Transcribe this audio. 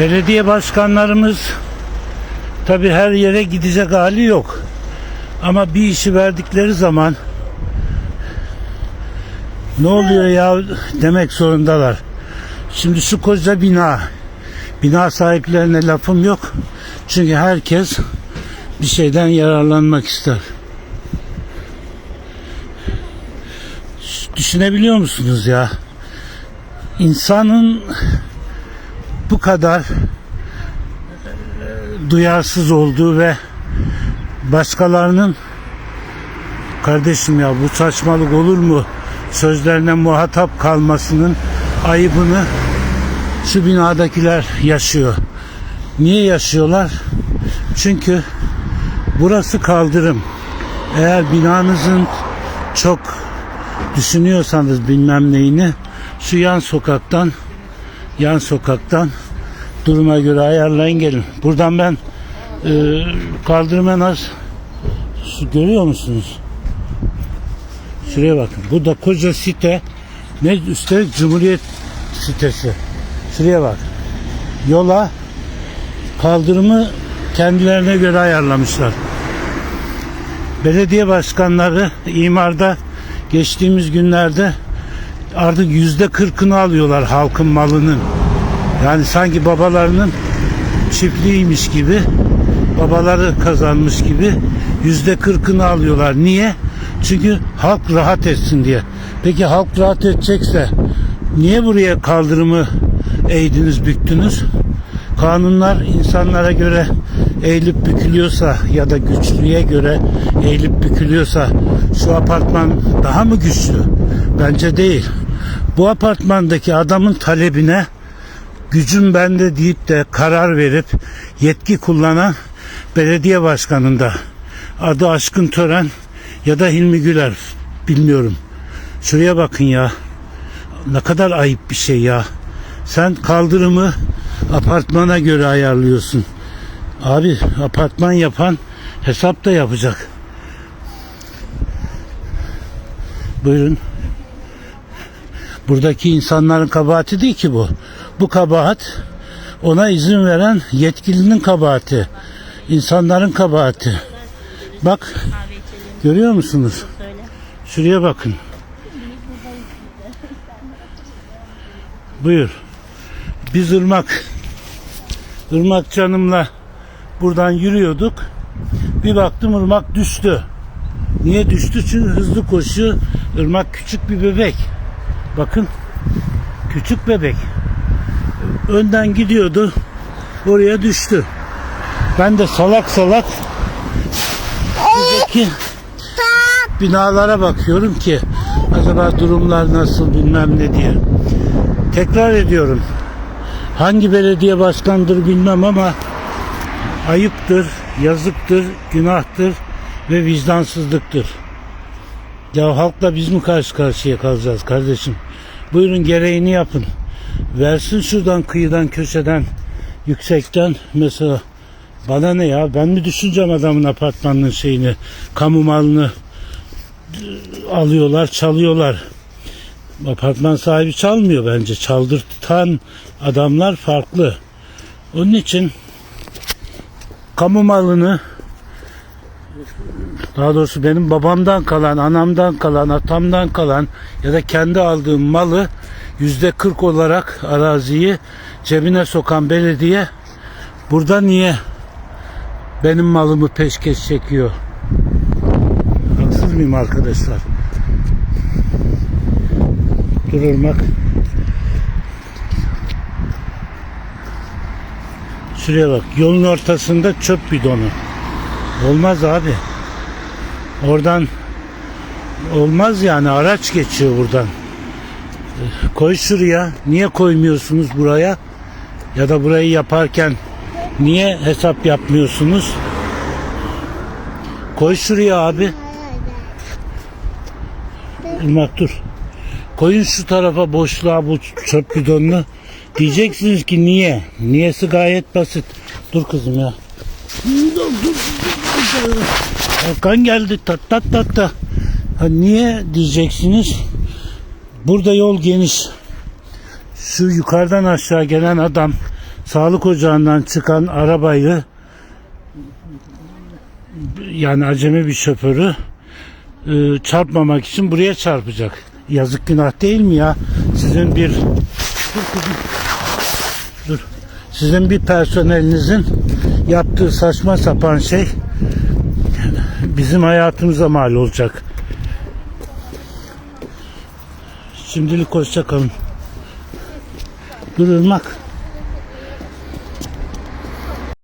Belediye başkanlarımız tabi her yere gidecek hali yok. Ama bir işi verdikleri zaman ne oluyor ya demek zorundalar. Şimdi şu koca bina bina sahiplerine lafım yok. Çünkü herkes bir şeyden yararlanmak ister. Düşünebiliyor musunuz ya? İnsanın bu kadar e, duyarsız olduğu ve başkalarının kardeşim ya bu saçmalık olur mu sözlerine muhatap kalmasının ayıbını şu binadakiler yaşıyor. Niye yaşıyorlar? Çünkü burası kaldırım. Eğer binanızın çok düşünüyorsanız bilmem neyini şu yan sokaktan yan sokaktan duruma göre ayarlayın gelin. Buradan ben e, kaldırım en az şu, görüyor musunuz? Şuraya bakın. Bu da koca site ne üstelik Cumhuriyet sitesi. Şuraya bak. Yola kaldırımı kendilerine göre ayarlamışlar. Belediye başkanları imarda geçtiğimiz günlerde artık yüzde kırkını alıyorlar halkın malının. Yani sanki babalarının çiftliğiymiş gibi babaları kazanmış gibi yüzde kırkını alıyorlar. Niye? Çünkü halk rahat etsin diye. Peki halk rahat edecekse niye buraya kaldırımı eğdiniz büktünüz? Kanunlar insanlara göre eğilip bükülüyorsa ya da güçlüye göre eğilip bükülüyorsa şu apartman daha mı güçlü? Bence değil. Bu apartmandaki adamın talebine gücüm bende deyip de karar verip yetki kullanan belediye başkanında adı Aşkın Tören ya da Hilmi Güler bilmiyorum. Şuraya bakın ya. Ne kadar ayıp bir şey ya. Sen kaldırımı apartmana göre ayarlıyorsun. Abi apartman yapan hesap da yapacak. Buyurun. Buradaki insanların kabahati değil ki bu. Bu kabahat ona izin veren yetkilinin kabahati. İnsanların kabahati. Bak görüyor musunuz? Şuraya bakın. Buyur. Biz ırmak ırmak canımla buradan yürüyorduk. Bir baktım ırmak düştü. Niye düştü? Çünkü hızlı koşuyor. Irmak küçük bir bebek. Bakın. Küçük bebek. Önden gidiyordu. Oraya düştü. Ben de salak salak buradaki binalara bakıyorum ki acaba durumlar nasıl bilmem ne diye. Tekrar ediyorum. Hangi belediye başkandır bilmem ama ayıptır, yazıktır, günahtır ve vicdansızlıktır. Ya halkla biz mi karşı karşıya kalacağız kardeşim? Buyurun gereğini yapın. Versin şuradan kıyıdan köşeden yüksekten mesela bana ne ya ben mi düşüneceğim adamın apartmanının şeyini kamu malını alıyorlar çalıyorlar. Apartman sahibi çalmıyor bence. Çaldırtan adamlar farklı. Onun için kamu malını daha doğrusu benim babamdan kalan, anamdan kalan, atamdan kalan ya da kendi aldığım malı yüzde 40 olarak araziyi cebine sokan belediye burada niye benim malımı peşkeş çekiyor? Haksız mıyım arkadaşlar? Dururmak. Şuraya bak. Yolun ortasında çöp bidonu. Olmaz abi. Oradan olmaz yani araç geçiyor buradan. Eh, Koy şuraya. Niye koymuyorsunuz buraya? Ya da burayı yaparken niye hesap yapmıyorsunuz? Koy şuraya abi. Irmak dur. Koyun şu tarafa boşluğa bu çöp bidonunu. Diyeceksiniz ki niye? Niyesi gayet basit. Dur kızım ya. Dur, dur, dur, Hakan geldi tat tat tat tat. Ha, niye diyeceksiniz? Burada yol geniş. Şu yukarıdan aşağı gelen adam sağlık ocağından çıkan arabayı yani acemi bir şoförü e, çarpmamak için buraya çarpacak. Yazık günah değil mi ya? Sizin bir. Dur. Sizin bir personelinizin yaptığı saçma sapan şey bizim hayatımıza mal olacak. Şimdilik hoşça kalın. Dur.